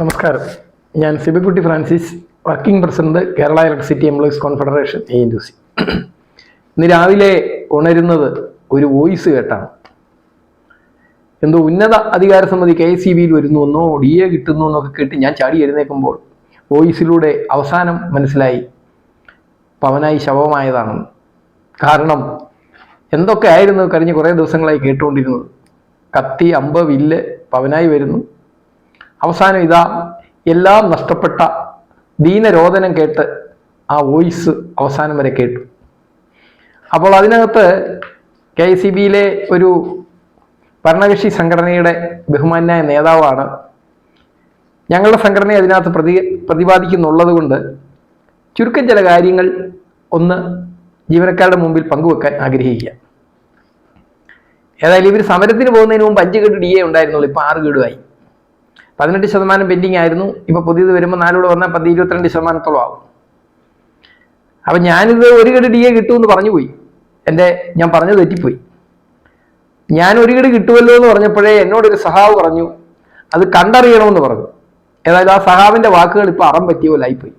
നമസ്കാരം. ഞാൻ Sibykutty Francis working president Kerala electricity employees confederation A N C. ഇന്ന് രാവിലെ ഉണരുന്നത് ഒരു വോയിസ് കേട്ടാണ്. എന്തോ ഉന്നത അധികാര സമിതി കെ സി ബിയിൽ വരുന്നുവെന്നോ ഡി എ കിട്ടുന്നു എന്നൊക്കെ കേട്ട് ഞാൻ ചാടി എഴുന്നേക്കുമ്പോൾ വോയിസിലൂടെ അവസാനം മനസ്സിലായി പവനായി ശവമായതാണെന്ന് കാരണം എന്തൊക്കെ ആയിരുന്നു കഴിഞ്ഞ കുറേ ദിവസങ്ങളായി കേട്ടുകൊണ്ടിരുന്നത്. കത്തി അമ്പ വില്ല് പവനായി വരുന്നു. അവസാനം ഇതാ എല്ലാം നഷ്ടപ്പെട്ട ദീനരോദനം കേട്ട് ആ വോയിസ് അവസാനം വരെ കേട്ടു. അപ്പോൾ അതിനകത്ത് കെ സി ബിയിലെ ഒരു ഭരണകക്ഷി സംഘടനയുടെ ബഹുമാന്യായ നേതാവാണ്. ഞങ്ങളുടെ സംഘടനയെ അതിനകത്ത് പ്രതി പ്രതിപാദിക്കുന്നുള്ളത് കൊണ്ട് ചുരുക്കം ചില കാര്യങ്ങൾ ഒന്ന് ജീവനക്കാരുടെ മുമ്പിൽ പങ്കുവെക്കാൻ ആഗ്രഹിക്കുക. ഏതായാലും ഇവർ സമരത്തിന് പോകുന്നതിന് മുമ്പ് അഞ്ച് ഗഡു ഡി എ ഉണ്ടായിരുന്നുള്ളൂ. ഇപ്പം ആറ് ഗഡുവായി പതിനെട്ട് ശതമാനം പെൻഡിങ് ആയിരുന്നു. ഇപ്പൊ പുതിയത് വരുമ്പോൾ നാലൂടെ വന്നാൽ പത്ത് ഇരുപത്തിരണ്ട് ശതമാനത്തോളം ആവും. അപ്പൊ ഞാനിത് ഒരു ഗഡ് ഡി എ കിട്ടുമെന്ന് പറഞ്ഞു പോയി എന്റെ ഞാൻ പറഞ്ഞത് തെറ്റിപ്പോയി. ഞാൻ ഒരു ഗഡ് കിട്ടുമല്ലോ എന്ന് പറഞ്ഞപ്പോഴേ എന്നോടൊരു സഹാവ് പറഞ്ഞു അത് കണ്ടറിയണമെന്ന് പറഞ്ഞു. ഏതായാലും ആ സഹാവിന്റെ വാക്കുകൾ ഇപ്പൊ അറം പറ്റിയ പോലെ ആയിപ്പോയി.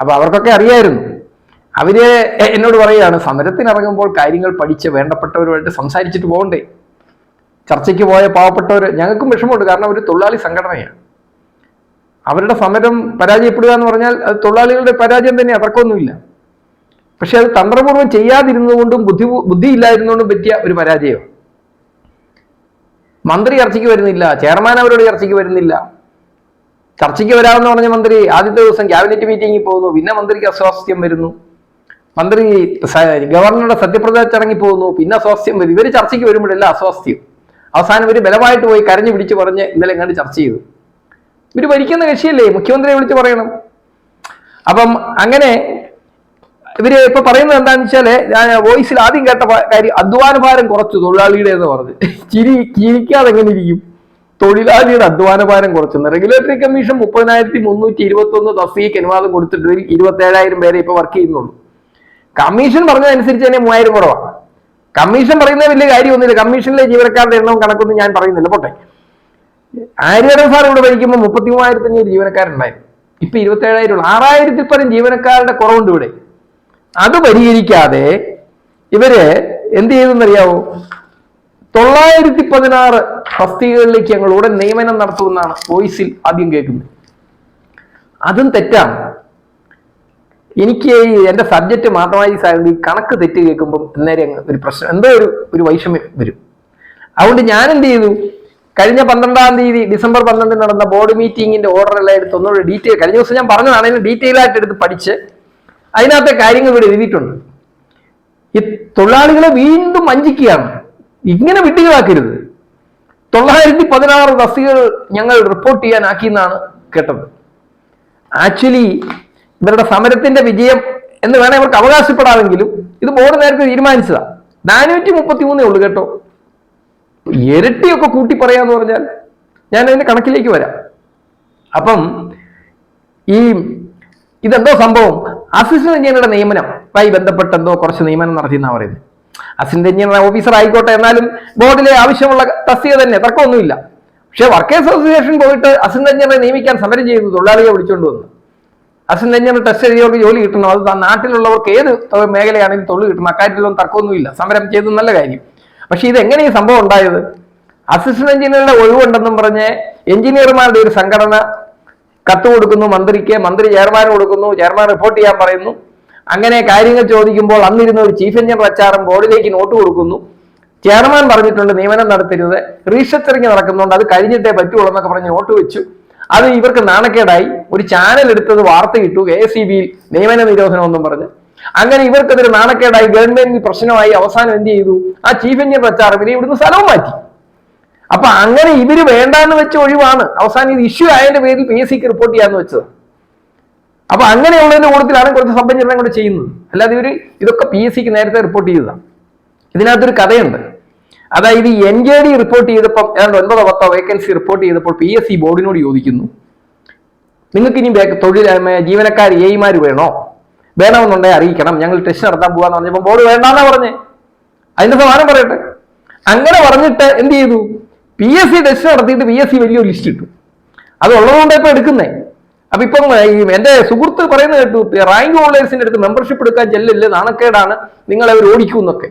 അപ്പൊ അവർക്കൊക്കെ അറിയായിരുന്നു. അവർ എന്നോട് പറയുകയാണ് സമരത്തിനിറങ്ങുമ്പോൾ കാര്യങ്ങൾ പഠിച്ച് വേണ്ടപ്പെട്ടവരുമായിട്ട് സംസാരിച്ചിട്ട് പോകണ്ടേ. ചർച്ചയ്ക്ക് പോയ പാവപ്പെട്ടവർ ഞങ്ങൾക്കും വിഷമമുണ്ട്. കാരണം ഒരു തൊഴിലാളി സംഘടനയാണ്. അവരുടെ സമരം പരാജയപ്പെടുക എന്ന് പറഞ്ഞാൽ അത് തൊഴിലാളികളുടെ പരാജയം തന്നെ അവർക്കൊന്നുമില്ല. പക്ഷെ അത് തന്ത്രപൂർവം ചെയ്യാതിരുന്നതുകൊണ്ടും ബുദ്ധി ബുദ്ധിയില്ലായിരുന്നുകൊണ്ടും പറ്റിയ ഒരു പരാജയമാണ്. മന്ത്രി ചർച്ചയ്ക്ക് വരുന്നില്ല ചെയർമാൻ അവരോട് ചർച്ചയ്ക്ക് വരുന്നില്ല. ചർച്ചയ്ക്ക് വരാമെന്ന് പറഞ്ഞ മന്ത്രി ആദ്യത്തെ ദിവസം ക്യാബിനറ്റ് മീറ്റിംഗിൽ പോകുന്നു പിന്നെ മന്ത്രിക്ക് അസ്വാസ്ഥ്യം വരുന്നു. മന്ത്രി ഗവർണറുടെ സത്യപ്രതിജ്ഞ ചടങ്ങിൽ പോകുന്നു പിന്നെ അസ്വാസ്ഥ്യം വരും ഇവർ ചർച്ചയ്ക്ക് വരുമ്പോഴല്ല അസ്വാസ്ഥ്യം. അവസാനം ഇവർ ബലമായിട്ട് പോയി കരഞ്ഞു പിടിച്ച് പറഞ്ഞ് ഇന്നലെ എങ്ങാണ്ട് ചർച്ച ചെയ്തു. ഇവർ ഭരിക്കുന്ന കക്ഷിയല്ലേ? മുഖ്യമന്ത്രിയെ വിളിച്ച് പറയണം. അപ്പം അങ്ങനെ ഇവർ ഇപ്പൊ പറയുന്നത് എന്താണെന്ന് വെച്ചാൽ ഞാൻ വോയിസിൽ ആദ്യം കേട്ട കാര്യം അധ്വാനഭാരം കുറച്ചു തൊഴിലാളിയുടെ എന്ന് പറഞ്ഞു. ചിരി ചിരിക്കാതെ എങ്ങനെ ഇരിക്കും? തൊഴിലാളിയുടെ അധ്വാനഭാരം കുറച്ചെന്ന് റെഗുലേറ്ററി കമ്മീഷൻ മുപ്പതിനായിരത്തി മുന്നൂറ്റി ഇരുപത്തി ഒന്ന് തസ്തിക്ക് അനുവാദം കൊടുത്തിട്ട് ഇരുപത്തി ഏഴായിരം പേരെ ഇപ്പൊ വർക്ക് ചെയ്യുന്നുള്ളൂ. കമ്മീഷൻ പറഞ്ഞതനുസരിച്ച് തന്നെ മൂവായിരം കുറവാണ് കമ്മീഷൻ പറയുന്ന വലിയ കാര്യമൊന്നുമില്ല. കമ്മീഷനിലെ ജീവനക്കാരുടെ എണ്ണവും കണക്കൊന്നും ഞാൻ പറയുന്നില്ല. പോട്ടെ. ആര്യടൻ സാർ ഇവിടെ ഭരിക്കുമ്പോൾ മുപ്പത്തി മൂവായിരത്തി അഞ്ഞൂറ് ജീവനക്കാരുണ്ടായിരുന്നു. ഇപ്പൊ ഇരുപത്തി ഏഴായിരം ഉള്ളു. ആറായിരത്തിൽ പരം ജീവനക്കാരുടെ കുറവുണ്ട് ഇവിടെ. അത് പരിഹരിക്കാതെ ഇവർ എന്ത് ചെയ്തെന്നറിയാവോ? തൊള്ളായിരത്തി പതിനാറ് തസ്തികകളിലേക്ക് ഞങ്ങൾ ഉടൻ നിയമനം നടത്തുമെന്നാണ് വോയിസിൽ ആദ്യം കേൾക്കുന്നത്. അതും തെറ്റാണ്. എനിക്ക് ഈ എന്റെ സബ്ജക്റ്റ് മാത്രമായി ഈ കണക്ക് തെറ്റ് കേൾക്കുമ്പോൾ അന്നേരം ഒരു പ്രശ്നം എന്തോ ഒരു ഒരു വൈഷമ്യം വരും. അതുകൊണ്ട് ഞാൻ എന്ത് ചെയ്തു? കഴിഞ്ഞ പന്ത്രണ്ടാം തീയതി ഡിസംബർ പന്ത്രണ്ടിന് നടന്ന ബോർഡ് മീറ്റിംഗിന്റെ ഓർഡർ എല്ലാം എടുത്ത് ഒന്നുകൂടെ ഡീറ്റെയിൽ കഴിഞ്ഞ ദിവസം ഞാൻ പറഞ്ഞതാണ് അതിന് ഡീറ്റെയിൽ ആയിട്ട് എടുത്ത് പഠിച്ച് അതിനകത്തെ കാര്യങ്ങൾ ഇവിടെ എഴുതിയിട്ടുണ്ട്. ഈ തൊഴിലാളികളെ വീണ്ടും വഞ്ചിക്കുകയാണ്. ഇങ്ങനെ വിട്ടുകളാക്കരുത് തൊള്ളായിരത്തി പതിനാറ് തസ്തികകൾ ഞങ്ങൾ റിപ്പോർട്ട് ചെയ്യാനാക്കി എന്നാണ് കേട്ടത്. ആക്ച്വലി ഇവരുടെ സമരത്തിന്റെ വിജയം എന്ന് വേണേ അവർക്ക് അവകാശപ്പെടാമെങ്കിലും ഇത് ബോർഡ് നേരത്തെ തീരുമാനിച്ചതാണ് നാനൂറ്റി മുപ്പത്തി മൂന്നേ ഉള്ളൂ കേട്ടോ. ഇരട്ടിയൊക്കെ കൂട്ടി പറയാന്ന് പറഞ്ഞാൽ ഞാൻ അതിന്റെ കണക്കിലേക്ക് വരാം. അപ്പം ഈ ഇതെന്തോ സംഭവം? അസിസ്റ്റന്റ് എഞ്ചിനീയറുടെ നിയമനമായി ബന്ധപ്പെട്ട് എന്തോ കുറച്ച് നിയമനം നടത്തി എന്നാ പറയുന്നത്. അസിസ്റ്റന്റ് എഞ്ചിനീയർ ഓഫീസർ ആയിക്കോട്ടെ എന്നാലും ബോർഡിലെ ആവശ്യമുള്ള തസ്തിക തന്നെ തർക്കമൊന്നുമില്ല. പക്ഷെ വർക്കേഴ്സ് അസോസിയേഷൻ പോയിട്ട് അസിസ്റ്റന്റ് എഞ്ചിനീയറെ നിയമിക്കാൻ സമരം ചെയ്തു തൊഴിലാളിയെ വിളിച്ചുകൊണ്ട് വന്നു. അസിസ്റ്റന്റ് എഞ്ചിനീയർ ടെസ്റ്റ് എഴുതിയവർക്ക് ജോലി കിട്ടണം. അത് നാട്ടിലുള്ളവർക്ക് ഏത് മേഖലയാണെങ്കിലും തൊഴിൽ കിട്ടണം. അക്കാര്യത്തിലൊന്നും തർക്കമൊന്നുമില്ല. സമരം ചെയ്ത് നല്ല കാര്യം. പക്ഷേ ഇത് എങ്ങനെ ഈ സംഭവം ഉണ്ടായത്? അസിസ്റ്റന്റ് എഞ്ചിനീയറുടെ ഒഴിവുണ്ടെന്നും പറഞ്ഞ് എഞ്ചിനീയർമാരുടെ ഒരു സംഘടന കത്ത് കൊടുക്കുന്നു മന്ത്രിക്ക് മന്ത്രി ചെയർമാൻ കൊടുക്കുന്നു ചെയർമാൻ റിപ്പോർട്ട് ചെയ്യാൻ പറയുന്നു. അങ്ങനെ കാര്യങ്ങൾ ചോദിക്കുമ്പോൾ അന്നിരുന്ന ഒരു ചീഫ് എഞ്ചിനീയർ അച്ചാറും ബോർഡിലേക്ക് നോട്ട് കൊടുക്കുന്നു. ചെയർമാൻ പറഞ്ഞിട്ടുണ്ട് നിയമനം നടത്തരുത്. റീസ്ട്രക്ചറിങ് നടക്കുന്നുണ്ട് അത് കഴിഞ്ഞിട്ടേ പറ്റുള്ളൂ എന്നൊക്കെ പറഞ്ഞ് നോട്ട് വെച്ചു. അത് ഇവർക്ക് നാണക്കേടായി. ഒരു ചാനൽ എടുത്തത് വാർത്ത കിട്ടു കെ സി ബിയിൽ നിയമന നിരോധനം എന്നും പറഞ്ഞ്. അങ്ങനെ ഇവർക്കെതിരെ നാണക്കേടായി ഗവൺമെന്റിന് പ്രശ്നമായി അവസാനം എന്ത് ചെയ്തു? ആ ചീഫ് എഞ്ചിനീയർ അച്ചാർ ഇവിടുന്ന് സ്ഥലവും മാറ്റി. അപ്പൊ അങ്ങനെ ഇവർ വേണ്ടാന്ന് വെച്ച ഒഴിവാണ്. അവസാനം ഇത് ഇഷ്യൂ ആയതിന്റെ പേരിൽ പി എസ് സിക്ക് റിപ്പോർട്ട് ചെയ്യാന്ന് വെച്ചത്. അപ്പൊ അങ്ങനെയുള്ളതിന്റെ കൂട്ടത്തിലാണ് കുറച്ച് സമ്പഞ്ചരണം കൂടെ ചെയ്യുന്നത്. അല്ലാതെ ഇവർ ഇതൊക്കെ പി എസ് സിക്ക് നേരത്തെ റിപ്പോർട്ട് ചെയ്തതാണ്. ഇതിനകത്തൊരു കഥയുണ്ട്. അതായത് എൻ ജെ ഡി റിപ്പോർട്ട് ചെയ്തപ്പോൾ ഏതാണ്ട് ഒൻപതോ പത്തോ വേക്കൻസി റിപ്പോർട്ട് ചെയ്തപ്പോൾ പി എസ് സി ബോർഡിനോട് ചോദിക്കുന്നു. നിങ്ങൾക്ക് ഇനി തൊഴിൽ ജീവനക്കാർ എയ്മാർ വേണോ? വേണമെന്നുണ്ടെങ്കിൽ അറിയിക്കണം. ഞങ്ങൾ ടെസ്റ്റ് നടത്താൻ പോകാന്ന് പറഞ്ഞപ്പോൾ ബോർഡ് വേണ്ടാന്നാ പറഞ്ഞേ. അതിന്റെ സമാനം പറയട്ടെ. അങ്ങനെ പറഞ്ഞിട്ട് എന്ത് ചെയ്തു? പി എസ് സി ടെസ്റ്റ് നടത്തിയിട്ട് പി എസ് സി വലിയൊരു ലിസ്റ്റ് ഇട്ടു. അത് ഉള്ളതുകൊണ്ട് ഇപ്പൊ എടുക്കുന്നേ. അപ്പൊ ഇപ്പം ഈ എന്റെ സുഹൃത്ത് പറയുന്നത് കേട്ടു റാങ്ക് ഹോൾഡേഴ്സിന്റെ അടുത്ത് മെമ്പർഷിപ്പ് എടുക്കാൻ ചെല്ലില്ല നാണക്കേടാണ് നിങ്ങളെ അവർ ഓടിക്കും എന്നൊക്കെ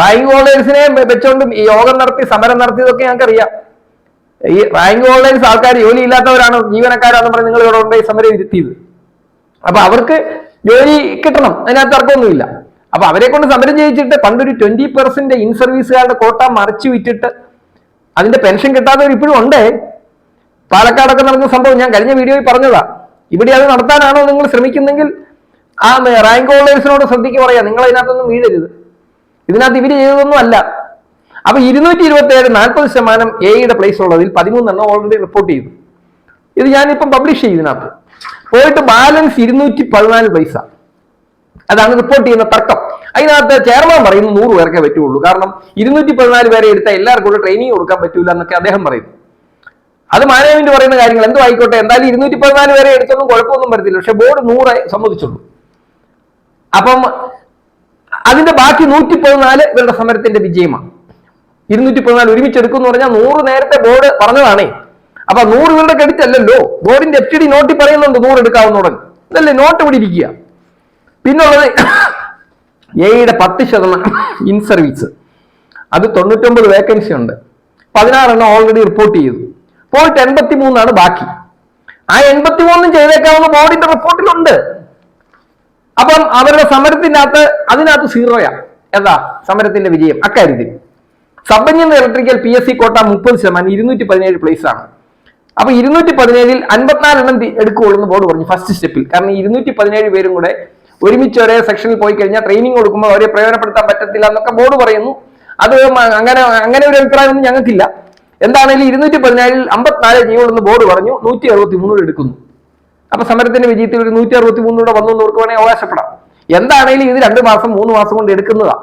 റാങ്ക് ഹോൾഡേഴ്സിനെ വെച്ചോണ്ടും ഈ യോഗം നടത്തി സമരം നടത്തിയതൊക്കെ ഞങ്ങൾക്കറിയാം. ഈ റാങ്ക് ഹോൾഡേഴ്സ് ആൾക്കാർ ജോലി ഇല്ലാത്തവരാണ് ജീവനക്കാരാണെന്ന് പറഞ്ഞ് നിങ്ങൾ ഇവിടെ കൊണ്ടുപോയി സമരം ഇരുത്തിയത്. അപ്പൊ അവർക്ക് ജോലി കിട്ടണം അതിനകത്ത് തർക്കമൊന്നുമില്ല. അപ്പൊ അവരെ കൊണ്ട് സമരം ചെയ്യിച്ചിട്ട് പണ്ടൊരു ട്വന്റി പെർസെന്റ് ഇൻ സർവീസുകാരുടെ കോട്ട മറിച്ചു വിറ്റിട്ട് അതിന്റെ പെൻഷൻ കിട്ടാത്തവർ ഇപ്പോഴും ഉണ്ടേ. പാലക്കാടൊക്കെ നടന്ന സംഭവം ഞാൻ കഴിഞ്ഞ വീഡിയോയിൽ പറഞ്ഞതാ. ഇവിടെ അത് നടത്താനാണോ നിങ്ങൾ ശ്രമിക്കുന്നെങ്കിൽ ആ റാങ്ക് ഹോൾഡേഴ്സിനോട് ശ്രദ്ധിക്ക് പറയാം. നിങ്ങൾ അതിനകത്തൊന്നും വീഴരുത്. ഇതിനകത്ത് ഇവർ ചെയ്തതൊന്നും അല്ല. അപ്പൊ ഇരുന്നൂറ്റി ഇരുപത്തി ഏഴ് നാൽപ്പത് ശതമാനം എയുടെ പ്ലേസ് ഉള്ളതിൽ പതിമൂന്നെണ്ണം ഓൾറെഡി റിപ്പോർട്ട് ചെയ്തു. ഇത് ഞാനിപ്പം പബ്ലിഷ് ചെയ്യും ഇതിനകത്ത്. പോയിട്ട് ബാലൻസ് ഇരുന്നൂറ്റി പതിനാല് പൈസ. അതാണ് റിപ്പോർട്ട് ചെയ്യുന്ന തർക്കം. അതിനകത്ത് ചെയർമാൻ പറയുന്നു നൂറ് പേർക്കേ പറ്റുള്ളൂ. കാരണം ഇരുന്നൂറ്റി പതിനാല് പേരെ എടുത്ത എല്ലാവർക്കും കൂടെ ട്രെയിനിങ് കൊടുക്കാൻ പറ്റൂല എന്നൊക്കെ അദ്ദേഹം പറയുന്നു. അത് മാനേജ്മെന്റ് പറയുന്ന കാര്യങ്ങൾ എന്തോ ആയിക്കോട്ടെ. എന്തായാലും ഇരുന്നൂറ്റി പതിനാല് പേരെ എടുത്തൊന്നും കുഴപ്പമൊന്നും വരത്തില്ല. പക്ഷെ ബോർഡ് നൂറ് സമ്മതിച്ചുള്ളൂ. അപ്പം അതിന്റെ ബാക്കി നൂറ്റി പതിനാല് ഇവരുടെ സമരത്തിന്റെ വിജയമാണ്. ഇരുന്നൂറ്റി പതിനാല് ഒരുമിച്ച് എടുക്കും പറഞ്ഞാൽ നൂറ് നേരത്തെ ബോർഡ് പറഞ്ഞതാണേ. അപ്പൊ നൂറ് ഇവരുടെ ക്രെഡിറ്റ് അല്ലല്ലോ ബോർഡിന്റെ എഫ് ടി ഡി നോട്ടിൽ പറയുന്നുണ്ട് നൂറ് എടുക്കാവുന്ന ഉടൻ. ഇതല്ലേ നോട്ട് ഇവിടെ ഇരിക്കുക. പിന്നുള്ളത് എയുടെ പത്ത് ശതമാനം ഇൻ സർവീസ് അത് തൊണ്ണൂറ്റൊമ്പത് വേക്കൻസി ഉണ്ട്. പതിനാറെണ്ണം ഓൾറെഡി റിപ്പോർട്ട് ചെയ്തു. പോയിട്ട് എൺപത്തി മൂന്നാണ് ബാക്കി. ആ എൺപത്തി മൂന്നും ചെയ്തേക്കാവുന്ന ബോർഡിന്റെ റിപ്പോർട്ടിലുണ്ട് അപ്പം അവരുടെ സമരത്തിനകത്ത് അതിനകത്ത് സീറോയാ. എന്താ? സമരത്തിന്റെ വിജയം. അക്കാര്യത്തിൽ. Sub electrical P S C quota മുപ്പത് ശതമാനം ഇരുന്നൂറ്റി പതിനേഴ് പ്ലേസ് ആണ്. അപ്പൊ ഇരുന്നൂറ്റി പതിനേഴിൽ അൻപത്തിനാലെണ്ണം എണ്ണം എടുക്കുകയുള്ളൂ എന്ന് ബോർഡ് പറഞ്ഞു ഫസ്റ്റ് സ്റ്റെപ്പിൽ കാരണം ഇരുന്നൂറ്റി പതിനേഴ് പേരും കൂടെ ഒരുമിച്ച് ഒരേ സെക്ഷനിൽ പോയി കഴിഞ്ഞാൽ ട്രെയിനിങ് കൊടുക്കുമ്പോൾ അവരെ പ്രയോജനപ്പെടുത്താൻ പറ്റത്തില്ല എന്നൊക്കെ ബോർഡ് പറയുന്നു. അത് അങ്ങനെ അങ്ങനെ ഒരു അഭിപ്രായമൊന്നും ഞങ്ങൾക്കില്ല. എന്താണെങ്കിലും ഇരുന്നൂറ്റി പതിനേഴിൽ അമ്പത്തിനാല് ചെയ്യുള്ളൂ ബോർഡ് പറഞ്ഞു നൂറ്റി അറുപത്തി മൂന്നിൽ എടുക്കുന്നു. അപ്പൊ സമരത്തിന്റെ വിജയത്തിൽ ഒരു നൂറ്റി അറുപത്തി മൂന്നൂടെ വന്നു എന്നവർക്ക് വേണമെങ്കിൽ അവകാശപ്പെടാം. എന്താണെങ്കിലും ഇത് രണ്ട് മാസം മൂന്ന് മാസം കൊണ്ട് എടുക്കുന്നതാ.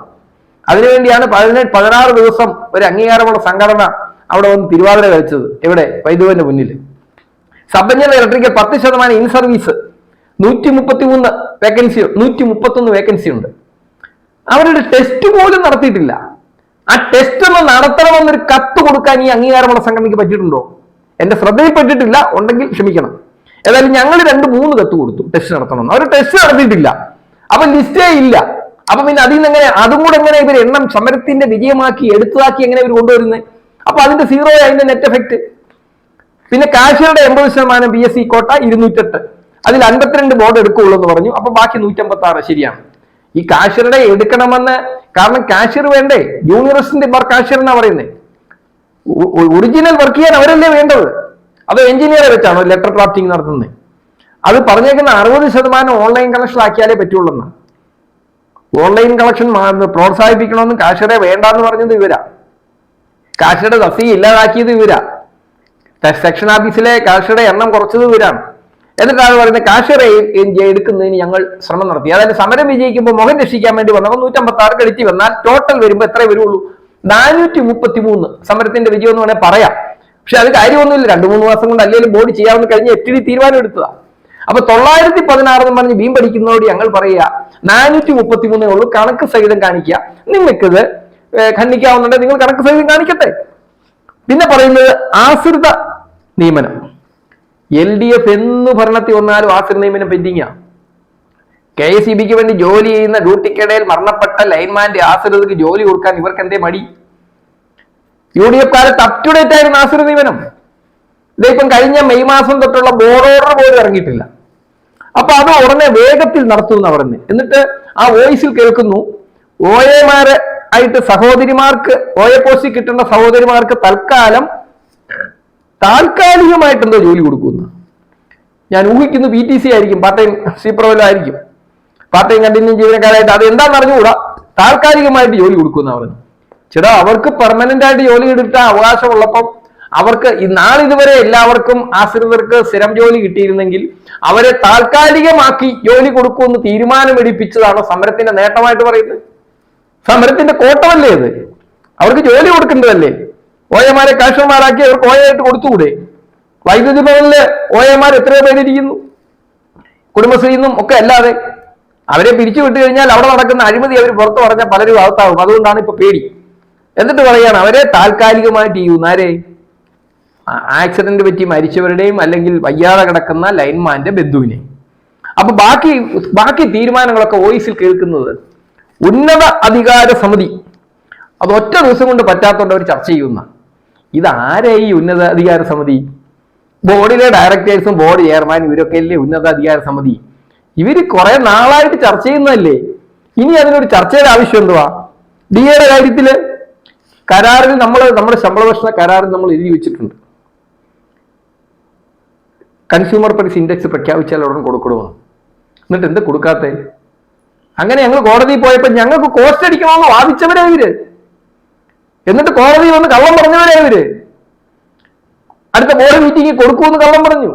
അതിനുവേണ്ടിയാണ് പതിനെട്ട് പതിനാറ് ദിവസം ഒരു അംഗീകാരമുള്ള സംഘടന അവിടെ വന്ന് തിരുവാതിര കളിച്ചത്. എവിടെ? വൈദ്യുവിന്റെ മുന്നിൽ. സബ് എഞ്ചിനീയർ ഇലക്ട്രിക്കൽ പത്ത് ശതമാനം ഇൻ സർവീസ് നൂറ്റി മുപ്പത്തി മൂന്ന് വേക്കൻസി നൂറ്റി മുപ്പത്തൊന്ന് വേക്കൻസി ഉണ്ട്. അവരുടെ ടെസ്റ്റ് പോലും നടത്തിയിട്ടില്ല. ആ ടെസ്റ്റ് ഒന്ന് നടത്തണമെന്നൊരു കത്ത് കൊടുക്കാൻ ഈ അംഗീകാരമുള്ള സംഘടനയ്ക്ക് പറ്റിയിട്ടുണ്ടോ? എന്റെ ശ്രദ്ധയിൽപ്പെട്ടിട്ടില്ല. ഉണ്ടെങ്കിൽ ക്ഷമിക്കണം. ഏതായാലും ഞങ്ങൾ രണ്ട് മൂന്ന് കത്ത് കൊടുത്തു. ടെസ്റ്റ് നടത്തണമെന്ന്. അവർ ടെസ്റ്റ് നടത്തിയിട്ടില്ല. അപ്പൊ ലിസ്റ്റേ ഇല്ല. അപ്പൊ പിന്നെ അതിൽ നിന്ന് എങ്ങനെ അതും കൂടെ എങ്ങനെ ഇവർ എണ്ണം സമരത്തിന്റെ വിജയമാക്കി എടുത്തതാക്കി എങ്ങനെ ഇവർ കൊണ്ടുവരുന്നത് അപ്പൊ അതിന്റെ സീറോ അതിന്റെ നെറ്റ് എഫക്ട് പിന്നെ കാശിയുടെ എൺപത് ശതമാനം ബി എസ് സി കോട്ട ഇരുന്നൂറ്റെട്ട്. അതിൽ അൻപത്തിരണ്ട് ബോർഡ് എടുക്കുള്ളൂ എന്ന് പറഞ്ഞു. അപ്പൊ ബാക്കി നൂറ്റമ്പത്തി ആറ് ശരിയാണ്. ഈ കാശിയുടെ എടുക്കണമെന്ന് കാരണം കാഷ്യർ വേണ്ടേ? യൂണിവേഴ്സിറ്റി വർക്ക് കാഷ്യർ എന്നാ പറയുന്നത് ഒറിജിനൽ വർക്ക് ചെയ്യാൻ അവരല്ലേ വേണ്ടത്? അത് എഞ്ചിനീയറെ വെച്ചാണോ ലെറ്റർ ഡ്രാഫ്റ്റിംഗ് നടത്തുന്നത്. അത് പറഞ്ഞേക്കുന്ന അറുപത് ശതമാനം ഓൺലൈൻ കളക്ഷൻ ആക്കിയാലേ പറ്റുള്ളൂ ഓൺലൈൻ കളക്ഷൻ പ്രോത്സാഹിപ്പിക്കണമെന്നും വേണ്ട വേണ്ടാന്ന് പറഞ്ഞത് ഇവരാ. കാഷ്യയുടെ തസ്തി ഇല്ലാതാക്കിയത് ഇവരാ. സെക്ഷൻ ഓഫീസിലെ കാഷ്യയുടെ എണ്ണം കുറച്ചത് ഇവരാണ്. എന്നിട്ടാണ് പറയുന്നത് കാഷ്യറെ എടുക്കുന്നതിന് ഞങ്ങൾ ശ്രമം നടത്തി. അതായത് സമരം വിജയിക്കുമ്പോൾ മുഖം രക്ഷിക്കാൻ വേണ്ടി വന്നപ്പോൾ നൂറ്റമ്പത്തി ആറ് ക്രെഡിറ്റ് വന്നാൽ ടോട്ടൽ വരുമ്പോൾ എത്ര വരുള്ളൂ? നാനൂറ്റി മുപ്പത്തി മൂന്ന് സമരത്തിന്റെ വിജയം എന്ന് വേണേൽ പറയാം. പക്ഷെ അത് കാര്യമൊന്നുമില്ല. രണ്ടു മൂന്ന് മാസം കൊണ്ട് അല്ലെങ്കിൽ ബോർഡ് ചെയ്യാമെന്ന് കഴിഞ്ഞ് എട്ട് ഡി തീരുമാനം എടുത്തതാ അപ്പൊ തൊള്ളായിരത്തി പതിനാറ് എന്ന് പറഞ്ഞ് ബീം പഠിക്കുന്നതോട് ഞങ്ങൾ പറയുക നാനൂറ്റി മുപ്പത്തി മൂന്നേ ഉള്ളൂ കണക്ക് സഹിതം കാണിക്കുക. നിങ്ങൾക്കിത് ഖണ്ഡിക്കാവുന്നുണ്ട് നിങ്ങൾ കണക്ക് സഹിതം കാണിക്കട്ടെ. പിന്നെ പറയുന്നത് ആശ്രിത നിയമനം. എൽ ഡി എഫ് എന്ന് ഭരണത്തിൽ വന്നാലും ആശ്രിത നിയമനം പെൻഡിങ്ങാ കെ എസ് ഇ ബിക്ക് വേണ്ടി ജോലി ചെയ്യുന്ന ഡ്യൂട്ടിക്കിടയിൽ മരണപ്പെട്ട ലൈൻമാന്റെ ആശ്രിതർക്ക് ജോലി കൊടുക്കാൻ ഇവർക്ക് എന്തേ മടി? യു ഡി എഫ് കാലത്ത് അപ് ടു ഡേറ്റ് ആയിരുന്നു നാസിർ നിയമനം ഇതിപ്പം കഴിഞ്ഞ മെയ് മാസം തൊട്ടുള്ള ബോർഡ് ഓർഡർ പോലും ഇറങ്ങിയിട്ടില്ല. അപ്പൊ അത് ഉടനെ വേഗത്തിൽ നടത്തുമെന്ന് പറയുന്നത് എന്നിട്ട് ആ വോയിസിൽ കേൾക്കുന്നു ഒ എമാര് ആയിട്ട് സഹോദരിമാർക്ക് ഓയ പോസ്റ്റിൽ കിട്ടുന്ന സഹോദരിമാർക്ക് തൽക്കാലം താൽക്കാലികമായിട്ട് എന്തോ ജോലി കൊടുക്കുന്നു ഞാൻ ഊഹിക്കുന്നു പി ടി സി ആയിരിക്കും പാർട്ട് ടൈം സീപ്രവലോ ആയിരിക്കും. പാർട്ട് ടൈം കണ്ടിന്യൂ ജീവനക്കാരായിട്ട് അത് എന്താണെന്ന് അറിഞ്ഞുകൂടാ? താൽക്കാലികമായിട്ട് ജോലി കൊടുക്കുന്ന പറഞ്ഞു ചേട്ടാ അവർക്ക് പെർമനന്റ് ആയിട്ട് ജോലി എടുക്കാൻ അവകാശമുള്ളപ്പം അവർക്ക് നാളിതുവരെ എല്ലാവർക്കും ആശ്രിതർക്ക് സ്ഥിരം ജോലി കിട്ടിയിരുന്നെങ്കിൽ അവരെ താൽക്കാലികമാക്കി ജോലി കൊടുക്കുമെന്ന് തീരുമാനമെടുപ്പിച്ചതാണ് സമരത്തിന്റെ നേട്ടമായിട്ട് പറയുന്നത്. സമരത്തിന്റെ കോട്ടമല്ലേ ഇത്? അവർക്ക് ജോലി കൊടുക്കേണ്ടതല്ലേ? ഓയമാരെ കാശുമാരാക്കി അവർക്ക് ഓയായിട്ട് കൊടുത്തുകൂടെ? വൈദ്യുതി ഭവനിൽ ഓയമാർ എത്രയോ പേരിരിക്കുന്നു. കുടുംബശ്രീയിൽ നിന്നും ഒക്കെ അല്ലാതെ. അവരെ പിരിച്ചു വിട്ടു കഴിഞ്ഞാൽ അവിടെ നടക്കുന്ന അഴിമതി അവർ പുറത്തു പറഞ്ഞാൽ പലരും അകത്താകും അതുകൊണ്ടാണ് ഇപ്പൊ പേടി. എന്നിട്ട് പറയാണ് അവരെ താൽക്കാലികമായിട്ട് ഈ ആരെ ആക്സിഡന്റ് പറ്റി മരിച്ചവരുടെയും അല്ലെങ്കിൽ വയ്യാതെ കിടക്കുന്ന ലൈൻമാന്റെ ബന്ധുവിനെ. അപ്പൊ ബാക്കി ബാക്കി തീരുമാനങ്ങളൊക്കെ വോയിസിൽ കേൾക്കുന്നത് ഉന്നത അധികാര സമിതി അത് ഒറ്റ ദിവസം കൊണ്ട് പറ്റാത്തോണ്ട് അവർ ചർച്ച ചെയ്യുന്ന ഇതാരേ ഈ ഉന്നത അധികാര സമിതി? ബോർഡിലെ ഡയറക്ടേഴ്സും ബോർഡ് ചെയർമാനും ഇവരൊക്കെ അല്ലേ ഉന്നത അധികാര സമിതി? ഇവർ കുറെ നാളായിട്ട് ചർച്ച ചെയ്യുന്നതല്ലേ? ഇനി അതിനൊരു ചർച്ചയുടെ ആവശ്യം എന്തുവാ? ഡി എയുടെ കാര്യത്തിൽ കരാറിൽ നമ്മൾ നമ്മുടെ ശമ്പള ഭക്ഷണ കരാറിൽ നമ്മൾ എഴുതി വെച്ചിട്ടുണ്ട്. കൺസ്യൂമർ പ്രൈസ് ഇൻഡെക്സ് പ്രഖ്യാപിച്ചാൽ ഉടൻ കൊടുക്കണമെന്ന് എന്നിട്ട് എന്ത് കൊടുക്കാത്ത? അങ്ങനെ ഞങ്ങൾ കോടതിയിൽ പോയപ്പോൾ ഞങ്ങൾക്ക് കോസ്റ്റ് അടിക്കണമെന്ന് വാദിച്ചവരെ ഇവർ. എന്നിട്ട് കോടതി വന്ന് കള്ളം പറഞ്ഞവരെ ഇവർ. അടുത്ത ബോർഡ് മീറ്റിംഗ് കൊടുക്കുമെന്ന് കള്ളം പറഞ്ഞു.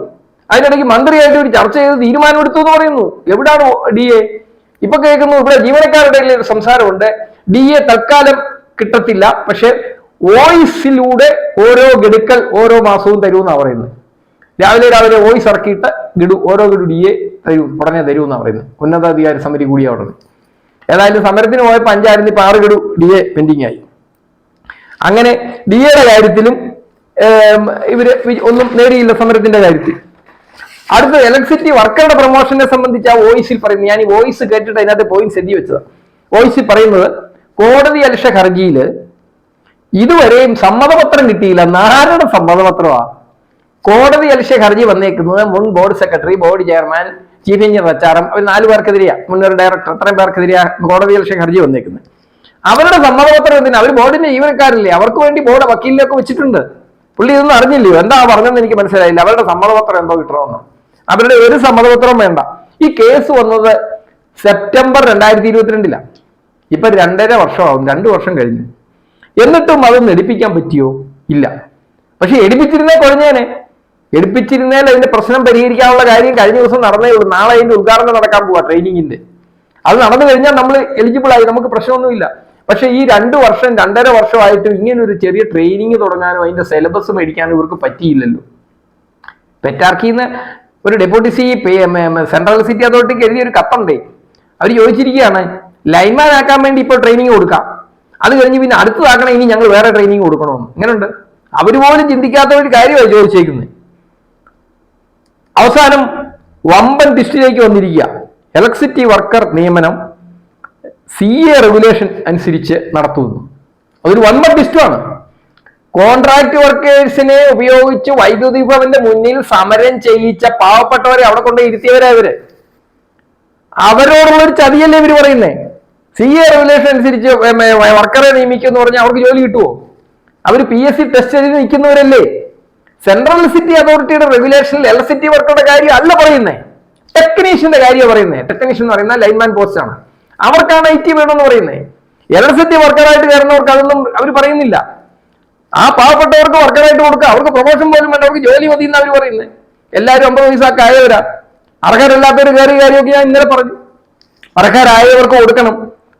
അതിനിടയ്ക്ക് മന്ത്രിയായിട്ട് ഒരു ചർച്ച ചെയ്ത് തീരുമാനമെടുത്തു എന്ന് പറയുന്നു. എവിടാണ് ഡി എ? ഇപ്പൊ കേൾക്കുന്നു ഇവിടെ ജീവനക്കാരുടെ സംസാരമുണ്ട്. ഡി എ തൽക്കാലം കിട്ടത്തില്ല. പക്ഷെ വോയിസിലൂടെ ഓരോ ഗഡുക്കൾ ഓരോ മാസവും തരുമെന്നാണ് പറയുന്നത്. രാവിലെ രാവിലെ വോയിസ് ഇറക്കിയിട്ട് ഗഡു ഓരോ ഗഡുഡിയെ തരൂ ഉടനെ തരുമെന്നാണ് പറയുന്നത്. ഉന്നതാധികാര സമിതി കൂടിയാ ഉടനെ. ഏതായാലും സമരത്തിന് പോയപ്പോൾ അഞ്ചായിരുന്നു ഇപ്പൊ ആറ് ഗഡു ഡി എ പെൻഡിങ് ആയി അങ്ങനെ ഡി എയുടെ കാര്യത്തിലും ഇവർ ഒന്നും നേടിയില്ല സമരത്തിന്റെ കാര്യത്തിൽ. അടുത്ത ഇലക്ട്രിസിറ്റി വർക്കറുടെ പ്രൊമോഷനെ സംബന്ധിച്ച് ആ വോയിസിൽ പറയുന്നത്. ഞാൻ ഈ വോയിസ് കേട്ടിട്ട് അതിനകത്ത് പോയിന്റ് എഴുതി വെച്ചതാണ് വോയിസിൽ പറയുന്നത് കോടതി അലക്ഷ ഹർജിയിൽ ഇതുവരെയും സമ്മതപത്രം കിട്ടിയില്ല. നാരുടെ സമ്മതപത്രമാ. കോടതി അലക്ഷ്യ ഹർജി വന്നേക്കുന്നത് മുൻ board secretary board chairman chief engineer H അവർ നാല് പേർക്കെതിരെയാ. മുന്നൊരു ഡയറക്ടർ അത്രയും പേർക്കെതിരെയാ കോടതി അലക്ഷ്യ ഹർജി വന്നേക്കുന്നത്. അവരുടെ സമ്മതപത്രം എന്തിനാ? അവർ ബോർഡിന്റെ ജീവനക്കാരില്ലേ. അവർക്ക് വേണ്ടി ബോർഡ് വക്കീലിലൊക്കെ വെച്ചിട്ടുണ്ട്. പുള്ളി ഇതൊന്നും അറിഞ്ഞില്ലയോ? എന്താ പറഞ്ഞതെന്ന് എനിക്ക് മനസ്സിലായില്ല. അവരുടെ സമ്മതപത്രം എന്തോ കിട്ടണമെന്ന്. അവരുടെ ഒരു സമ്മതപത്രം വേണ്ട. ഈ കേസ് വന്നത് സെപ്റ്റംബർ രണ്ടായിരത്തി ഇരുപത്തിരണ്ടിലാണ് ഇപ്പൊ രണ്ടര വർഷമാവും രണ്ടു വർഷം കഴിഞ്ഞു. എന്നിട്ടും അതൊന്നും എടുപ്പിക്കാൻ പറ്റിയോ? ഇല്ല. പക്ഷെ എടുപ്പിച്ചിരുന്നേ കുഴഞ്ഞേനെ എടുപ്പിച്ചിരുന്നേൽ അതിന്റെ പ്രശ്നം പരിഹരിക്കാനുള്ള കാര്യം കഴിഞ്ഞ ദിവസം നടന്നേ ഉള്ളൂ. നാളെ അതിന്റെ ഉദ്ഘാടനം നടക്കാൻ പോവാ ട്രെയിനിങ്ങിന്റെ. അത് നടന്നു കഴിഞ്ഞാൽ നമ്മൾ എലിജിബിൾ ആയി നമുക്ക് പ്രശ്നമൊന്നുമില്ല. പക്ഷേ ഈ രണ്ട് വർഷം രണ്ടര വർഷമായിട്ടും ഇങ്ങനെ ഒരു ചെറിയ ട്രെയിനിങ് തുടങ്ങാനും അതിന്റെ സിലബസ് മേടിക്കാനും ഇവർക്ക് പറ്റിയില്ലല്ലോ. പെറ്റാർക്കിന്ന് ഒരു ഡെപ്യൂട്ടി സി സെൻട്രൽ സിറ്റി അതോറിറ്റിക്ക് എഴുതിയൊരു കത്തുണ്ടേ. അവർ ചോദിച്ചിരിക്കുകയാണ് ലൈൻമാൻ ആക്കാൻ വേണ്ടി ഇപ്പോൾ ട്രെയിനിങ് കൊടുക്കാം. അത് കഴിഞ്ഞ് പിന്നെ അടുത്തതാക്കണം ഇനി ഞങ്ങൾ വേറെ ട്രെയിനിങ് കൊടുക്കണമെന്ന്. ഇങ്ങനെയുണ്ട് അവർ പോലും ചിന്തിക്കാത്ത ഒരു കാര്യമായി ചോദിച്ചേക്കുന്നത്. അവസാനം വമ്പൻ ലിസ്റ്റിലേക്ക് വന്നിരിക്കുക. ഇലക്ട്രിസിറ്റി വർക്കർ നിയമനം സി എ റെഗുലേഷൻ അനുസരിച്ച് നടത്തുന്നു. അതൊരു വമ്പൻ ലിസ്റ്റുമാണ് കോൺട്രാക്ട് വർക്കേഴ്സിനെ ഉപയോഗിച്ച് വൈദ്യുതി ഭവന്റെ മുന്നിൽ സമരം ചെയ്യിച്ച പാവപ്പെട്ടവരെ അവിടെ കൊണ്ട് ഇരുത്തിയവരാ ഇവർ. അവരോടുള്ള ഒരു ചതിയല്ലേ ഇവർ പറയുന്നേ? സി എ റെഗുലേഷൻ അനുസരിച്ച് വർക്കറെ നിയമിക്കും എന്ന് പറഞ്ഞാൽ അവർക്ക് ജോലി കിട്ടുമോ അവർ പി എസ് സി ടെസ്റ്റ് ചെയ്ത് നിൽക്കുന്നവരല്ലേ? സെൻട്രൽ സിറ്റി അതോറിറ്റിയുടെ റെഗുലേഷനിൽ എൽ സിറ്റി വർക്കറുടെ കാര്യം അല്ല പറയുന്നത് ടെക്നീഷ്യന്റെ കാര്യമാണ് പറയുന്നത് ടെക്നീഷ്യൻ എന്ന് പറയുന്ന ലൈൻമാൻ പോസ്റ്റ് ആണ്. അവർക്കാണ് ഐ ടി വേണമെന്ന് പറയുന്നത് എൽ സി ടി വർക്കറായിട്ട് കയറുന്നവർക്ക് അതൊന്നും അവർ പറയുന്നില്ല. ആ പാവപ്പെട്ടവർക്ക് വർക്കറായിട്ട് കൊടുക്കുക അവർക്ക് പ്രൊമോഷൻ പോലും വേണ്ട. അവർക്ക് ജോലി മതി എന്നാണ് അവർ പറയുന്നത് എല്ലാവരും അമ്പത് വയസ്സാ ആയവരാ അർഹരല്ലാത്തവർ കയറിയ കാര്യമൊക്കെ ഞാൻ ഇന്നലെ പറഞ്ഞു. അർഹരായവർക്ക് കൊടുക്കണം.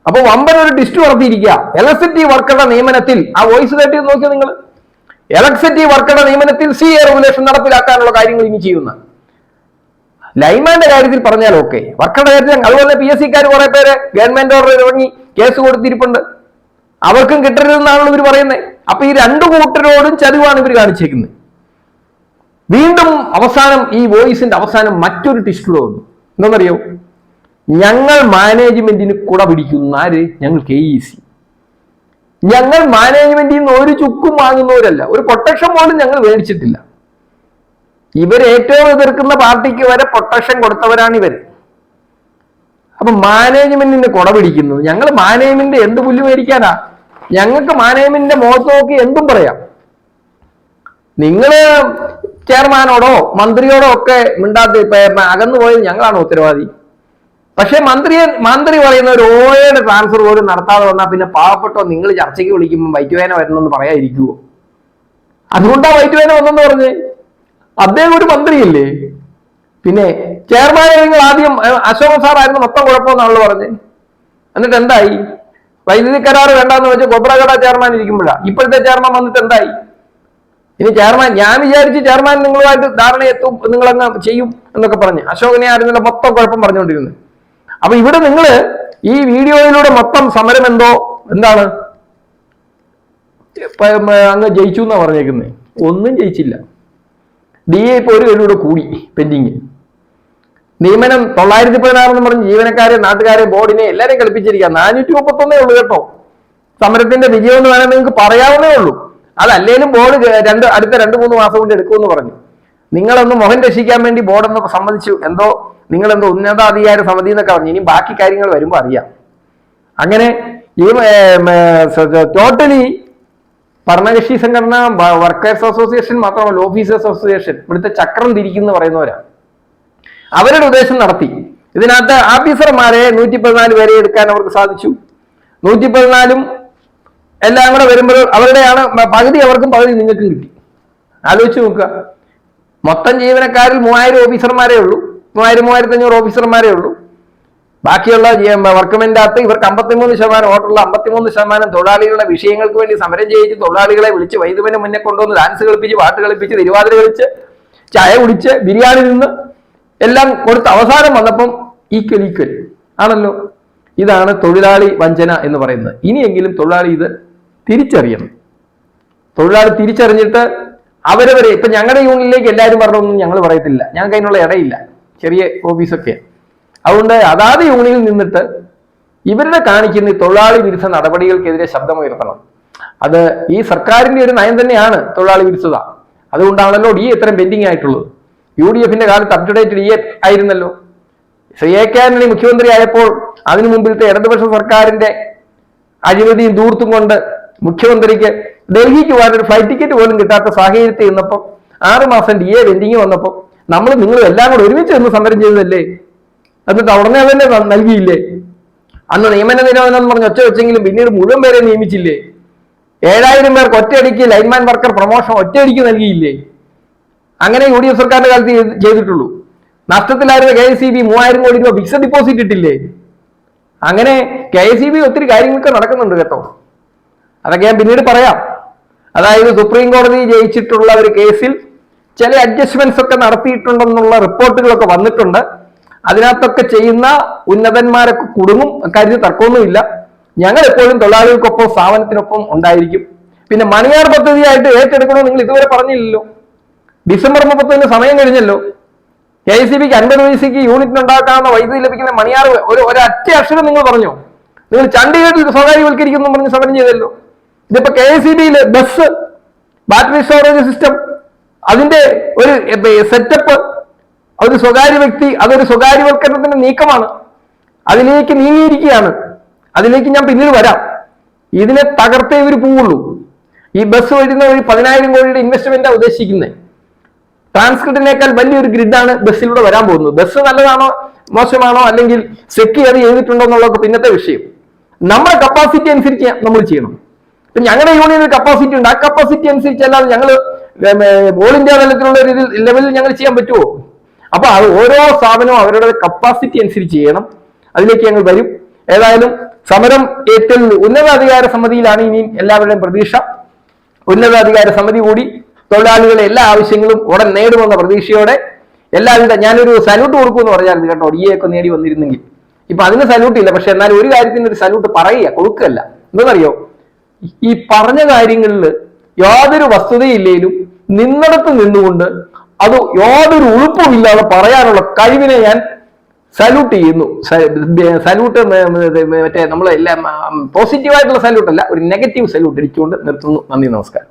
അപ്പൊ വമ്പൻ ഒരു ഡിസ്റ്റ് വളർത്തിയിരിക്കുക. എലക്സിറ്റി വർക്കറുടെ നിയമനത്തിൽ ആ വോയിസ് കേട്ടി നോക്കിയോ നിങ്ങൾ എലക്സിറ്റി വർക്കറുടെ നിയമനത്തിൽ സി എ റെഗുലേഷൻ നടപ്പിലാക്കാനുള്ള കാര്യങ്ങൾ ഇനി ചെയ്യുന്ന. ലൈമാന്റെ കാര്യത്തിൽ പറഞ്ഞാൽ ഓക്കെ വർക്കറുടെ കാര്യത്തിൽ അതുപോലെ പി എസ് സിക്കാർ കുറെ പേര് ഗവൺമെന്റ് ഓർഡർ ഇറങ്ങി കേസ് കൊടുത്തിരിപ്പുണ്ട്. അവർക്കും കിട്ടരുതെന്നാണല്ലോ ഇവർ പറയുന്നത് അപ്പൊ ഈ രണ്ടു കൂട്ടരോടും ചതിവാണ് ഇവർ കാണിച്ചേക്കുന്നത്. വീണ്ടും അവസാനം ഈ വോയിസിന്റെ അവസാനം മറ്റൊരു ടിസ്റ്റുകൂടെ വന്നു എന്താണെന്നറിയോ? ഞങ്ങൾ മാനേജ്മെന്റിന് കുട പിടിക്കുന്ന ആര്? ഞങ്ങൾ കെ ഇ സി. ഞങ്ങൾ മാനേജ്മെന്റിൽ നിന്ന് ഒരു ചുക്കും വാങ്ങുന്നവരല്ല. ഒരു പ്രൊട്ടക്ഷൻ പോലും ഞങ്ങൾ മേടിച്ചിട്ടില്ല. ഇവർ ഏറ്റവും എതിർക്കുന്ന പാർട്ടിക്ക് വരെ പ്രൊട്ടക്ഷൻ കൊടുത്തവരാണ് ഇവർ അപ്പൊ മാനേജ്മെന്റിന് കുട പിടിക്കുന്നത് ഞങ്ങൾ മാനേജ്മെന്റ് എന്ത് പുല്ല് മേടിക്കാനാ? ഞങ്ങൾക്ക് മാനേജ്മെന്റിന്റെ മുഖത്ത് നോക്കി എന്തും പറയാം. നിങ്ങൾ ചെയർമാനോടോ മന്ത്രിയോടോ ഒക്കെ മിണ്ടാത്ത അകന്നു പോയത് ഞങ്ങളാണ് ഉത്തരവാദി. പക്ഷെ മന്ത്രിയെ മന്ത്രി പറയുന്ന ഒരു ഓയുടെ ട്രാൻസ്ഫർ പോലും നടത്താതെ വന്നാൽ പിന്നെ പാവപ്പെട്ടോ നിങ്ങൾ ചർച്ചയ്ക്ക് വിളിക്കുമ്പോൾ വൈറ്റുവേന വരുന്നെന്ന് പറയാതിരിക്കുമോ അതുകൊണ്ടാ വൈറ്റുവേന വന്നെന്ന് പറഞ്ഞ്. അദ്ദേഹം ഒരു മന്ത്രിയില്ലേ? പിന്നെ ചെയർമാനെ നിങ്ങൾ ആദ്യം അശോക സാറായിരുന്നു മൊത്തം കുഴപ്പമെന്നാണല്ലോ പറഞ്ഞ്. എന്നിട്ട് എന്തായി? വൈദ്യുതി കരാർ വേണ്ടാന്ന് വെച്ച് കൊബ്രഗട ചെയർമാൻ ഇരിക്കുമ്പോഴാ. ഇപ്പോഴത്തെ ചെയർമാൻ വന്നിട്ട് എന്തായി? ഇനി ചെയർമാൻ ഞാൻ വിചാരിച്ച് ചെയർമാൻ നിങ്ങളുമായിട്ട് ധാരണ എത്തും നിങ്ങളങ്ങ് ചെയ്യും എന്നൊക്കെ പറഞ്ഞ്. അശോകനെ ആയിരുന്നില്ല മൊത്തം കുഴപ്പം പറഞ്ഞുകൊണ്ടിരുന്നത്. അപ്പൊ ഇവിടെ നിങ്ങൾ ഈ വീഡിയോയിലൂടെ മൊത്തം സമരം എന്തോ? എന്താണ്? അങ്ങ് ജയിച്ചു എന്നാ പറഞ്ഞേക്കുന്നത് ഒന്നും ജയിച്ചില്ല. ഡി എ ഇപ്പോൾ ഒരു കഴിവൂടെ കൂടി പെൻഡിങ്. നിയമനം തൊള്ളായിരത്തി പതിനാറെന്ന് പറഞ്ഞ് ജീവനക്കാരെ നാട്ടുകാരെ ബോർഡിനെ എല്ലാവരെയും കളിപ്പിച്ചിരിക്കുക നാനൂറ്റി മുപ്പത്തൊന്നേ ഉള്ളൂ കേട്ടോ. സമരത്തിന്റെ വിജയം എന്ന് വേണമെങ്കിൽ നിങ്ങൾക്ക് പറയാവുന്നേ ഉള്ളൂ. അതല്ലേലും ബോർഡ് രണ്ട് അടുത്ത രണ്ട് മൂന്ന് മാസം കൊണ്ട് എടുക്കുമെന്ന് പറഞ്ഞു. നിങ്ങളൊന്ന് മുഖം രക്ഷിക്കാൻ വേണ്ടി ബോർഡൊന്ന് സമ്മതിച്ചു. എന്തോ നിങ്ങളെന്തോ ഉന്നതാധികാര സമിതി എന്നൊക്കെ പറഞ്ഞു. ഇനി ബാക്കി കാര്യങ്ങൾ വരുമ്പോൾ അറിയാം. അങ്ങനെ ഈ ടോട്ടലി ഭരണകക്ഷി സംഘടന വർക്കേഴ്സ് അസോസിയേഷൻ മാത്രമല്ല ഓഫീസേഴ്സ് അസോസിയേഷൻ ഇവിടുത്തെ ചക്രം തിരിക്കുന്നു പറയുന്നവരാ. അവരുടെ ഉദ്ദേശം നടത്തി. ഇതിനകത്ത് ഓഫീസർമാരെ നൂറ്റി പതിനാല് പേരെ എടുക്കാൻ അവർക്ക് സാധിച്ചു. നൂറ്റി പതിനാലും എല്ലാം കൂടെ വരുമ്പോൾ അവരുടെയാണ് പകുതി അവർക്കും പകുതി നിങ്ങൾക്കും കിട്ടി. ആലോചിച്ച് നോക്കുക. മൊത്തം ജീവനക്കാരിൽ മൂവായിരം ഓഫീസർമാരേ ഉള്ളൂ. മൂവായിരം മൂവായിരത്തി അഞ്ഞൂറ് ഓഫീസർമാരേ ഉള്ളൂ. ബാക്കിയുള്ള വർക്കുമെന്റ് അകത്ത് ഇവർക്ക് അമ്പത്തിമൂന്ന് ശതമാനം വോട്ടുള്ള അമ്പത്തിമൂന്ന് ശതമാനം തൊഴിലാളികളുടെ വിഷയങ്ങൾക്ക് വേണ്ടി സമരം ചെയ്യിച്ച് തൊഴിലാളികളെ വിളിച്ച് വൈദ്യുവിന് മുന്നേ കൊണ്ടുവന്ന് ഡാൻസ് കളിപ്പിച്ച് പാട്ട് കളിപ്പിച്ച് തിരുവാതിര കളിച്ച് ചായ കുടിച്ച് ബിരിയാണി നിന്ന് എല്ലാം കൊടുത്ത് അവസാനം വന്നപ്പം ഈക്വൽ ഈക്വൽ ആണല്ലോ? ഇതാണ് തൊഴിലാളി വഞ്ചന എന്ന് പറയുന്നത്. ഇനിയെങ്കിലും തൊഴിലാളി ഇത് തിരിച്ചറിയണം. തൊഴിലാളി തിരിച്ചറിഞ്ഞിട്ട് അവരവരെ ഇപ്പൊ ഞങ്ങളുടെ യൂണിയനിലേക്ക് എല്ലാവരും പറഞ്ഞൊന്നും ഞങ്ങൾ പറയത്തില്ല. ഞങ്ങൾക്ക് അതിനുള്ള ഇടയില്ല. ചെറിയ ഓഫീസൊക്കെ അതുകൊണ്ട് അതാത് യൂണിയനിൽ നിന്നിട്ട് ഇവരുടെ കാണിക്കുന്ന തൊഴിലാളി വിരുദ്ധ നടപടികൾക്കെതിരെ ശബ്ദമുയർത്തണം അത് ഈ സർക്കാരിന്റെ ഒരു നയം തന്നെയാണ് തൊഴിലാളി വിരുദ്ധത. അതുകൊണ്ടാണല്ലോ ഡി എത്ര പെൻഡിങ് ആയിട്ടുള്ളത്. യു ഡി എഫിന്റെ കാലത്ത് up to date D A ആയിരുന്നല്ലോ. ശ്രീ എ കെ ആന്റണി മുഖ്യമന്ത്രി ആയപ്പോൾ അതിനു മുമ്പിലത്തെ ഇടതുപക്ഷ സർക്കാരിന്റെ അഴിമതിയും ദൂർത്തും കൊണ്ട് മുഖ്യമന്ത്രിക്ക് ഡൽഹിക്ക് പോകാൻ ഒരു ഫ്ലൈറ്റ് ടിക്കറ്റ് പോലും കിട്ടാത്ത സാഹചര്യത്തിൽ നിന്നപ്പോൾ ആറ് മാസം ഡി എ പെൻഡിങ് വന്നപ്പോൾ നമ്മൾ നിങ്ങൾ എല്ലാം കൂടെ ഒരുമിച്ച് നിന്ന് സമരം ചെയ്തതല്ലേ? എന്നിട്ട് ഉടനെ തന്നെ നൽകിയില്ലേ? അന്ന് നിയമന നിരോധനം എന്ന് പറഞ്ഞ് ഒച്ച വെച്ചെങ്കിലും പിന്നീട് മുഴുവൻ പേരെ നിയമിച്ചില്ലേ? ഏഴായിരം പേർക്ക് ഒറ്റയടിക്ക് ലൈൻമാൻ വർക്കർ പ്രൊമോഷൻ ഒറ്റയടിക്ക് നൽകിയില്ലേ? അങ്ങനെ യു ഡി എഫ് സർക്കാരിന്റെ കാലത്ത് ചെയ്തിട്ടുള്ളൂ. നഷ്ടത്തിലായിരുന്ന കെ എസ് സി ബി മൂവായിരം കോടി രൂപ ഫിക്സഡ് ഡിപ്പോസിറ്റ് ഇട്ടില്ലേ? അങ്ങനെ കെ എസ് സി ബി ഒത്തിരി കാര്യങ്ങളൊക്കെ നടക്കുന്നുണ്ട് കേട്ടോ. അതൊക്കെ ഞാൻ പിന്നീട് പറയാം. അതായത് സുപ്രീം കോടതി ജയിച്ചിട്ടുള്ള ഒരു കേസിൽ ചില അഡ്ജസ്റ്റ്മെന്റ്സ് ഒക്കെ നടത്തിയിട്ടുണ്ടെന്നുള്ള റിപ്പോർട്ടുകളൊക്കെ വന്നിട്ടുണ്ട്. അതിനകത്തൊക്കെ ചെയ്യുന്ന ഉന്നതന്മാരൊക്കെ കുടുങ്ങും കാര്യത്തിൽ തർക്കമൊന്നുമില്ല. ഞങ്ങൾ എപ്പോഴും തൊഴിലാളികൾക്കൊപ്പം സ്ഥാപനത്തിനൊപ്പം ഉണ്ടായിരിക്കും. പിന്നെ മണിയാർ പദ്ധതിയായിട്ട് ഏറ്റെടുക്കണമെന്ന് നിങ്ങൾ ഇതുവരെ പറഞ്ഞില്ലല്ലോ. ഡിസംബർ മുപ്പത്തൊന്ന് സമയം കഴിഞ്ഞല്ലോ. കെ സി ബിക്ക് അൻപത് വയസ്സിക്ക് യൂണിറ്റിന് ഉണ്ടാക്കാവുന്ന വൈദ്യുതി ലഭിക്കുന്ന മണിയാർ ഒരു ഒരച്ച അക്ഷരം നിങ്ങൾ പറഞ്ഞു? നിങ്ങൾ ചണ്ഡീഗഡിൽ സ്വകാര്യവൽക്കരിക്കുന്നു പറഞ്ഞ് സമരം ചെയ്തല്ലോ. ഇതിപ്പോ കെ സി ബിയിലെ ബസ് ബാറ്ററി സ്റ്റോറേജ് സിസ്റ്റം അതിന്റെ ഒരു സെറ്റപ്പ് ഒരു സ്വകാര്യ വ്യക്തി അതൊരു സ്വകാര്യവൽക്കരണത്തിന്റെ നീക്കമാണ്. അതിലേക്ക് നീങ്ങിയിരിക്കുകയാണ്. അതിലേക്ക് ഞാൻ പിന്നീട് വരാം. ഇതിനെ തകർത്തേ ഇവർ പോവുള്ളൂ. ഈ ബസ് വരുന്ന വഴി പതിനായിരം കോടിയുടെ ഇൻവെസ്റ്റ്മെന്റാണ് ഉദ്ദേശിക്കുന്നത് ട്രാൻസ്ക്രിപ്റ്റിനേക്കാൾ വലിയൊരു ഗ്രിഡാണ് ബസ്സിലൂടെ വരാൻ പോകുന്നത്. ബസ് നല്ലതാണോ മോശമാണോ അല്ലെങ്കിൽ സെക്കി അത് ചെയ്തിട്ടുണ്ടോ എന്നുള്ളത് പിന്നത്തെ വിഷയം. നമ്മുടെ കപ്പാസിറ്റി അനുസരിച്ച് നമ്മൾ ചെയ്യണം. ഇപ്പൊ ഞങ്ങളുടെ യൂണിയനിൽ കപ്പാസിറ്റി ഉണ്ട്. ആ കപ്പാസിറ്റി അനുസരിച്ച് അല്ലാതെ ഞങ്ങൾ ഓൾ ഇന്ത്യ തലത്തിലുള്ള ഒരു ലെവലിൽ ഞങ്ങൾ ചെയ്യാൻ പറ്റുമോ അപ്പൊ അത് ഓരോ സ്ഥാപനവും അവരുടെ കപ്പാസിറ്റി അനുസരിച്ച് ചെയ്യണം. അതിലേക്ക് ഞങ്ങൾ വരും. ഏതായാലും സമരം ഏറ്റവും ഉന്നതാധികാര സമിതിയിലാണ് ഇനി എല്ലാവരുടെയും പ്രതീക്ഷ. ഉന്നതാധികാര സമിതി കൂടി തൊഴിലാളികളെ എല്ലാ ആവശ്യങ്ങളും ഉടൻ നേടുമെന്ന പ്രതീക്ഷയോടെ എല്ലാവിധ ഞാനൊരു സല്യൂട്ട് കൊടുക്കുമെന്ന് പറഞ്ഞായിരുന്നു കേട്ടോ. ഡി ഒക്കെ നേടി വന്നിരുന്നെങ്കിൽ. ഇപ്പൊ അതിന് സല്യൂട്ട് ഇല്ല. പക്ഷെ എന്നാലും ഒരു കാര്യത്തിന് ഒരു സല്യൂട്ട് പറയുക കൊടുക്കല്ല എന്താണെന്നറിയോ ഈ പറഞ്ഞ കാര്യങ്ങളിൽ യാതൊരു വസ്തുതയില്ലേലും നിന്നിടത്ത് നിന്നുകൊണ്ട് അത് യാതൊരു ഉളുപ്പുമില്ലാതെ പറയാനുള്ള കഴിവിനെ ഞാൻ സല്യൂട്ട് ചെയ്യുന്നു. സല്യൂട്ട് മറ്റേ നമ്മളെല്ലാം പോസിറ്റീവായിട്ടുള്ള സല്യൂട്ട് അല്ല ഒരു നെഗറ്റീവ് സല്യൂട്ട് അടിച്ചുകൊണ്ട് നിർത്തുന്നു. നന്ദി നമസ്കാരം.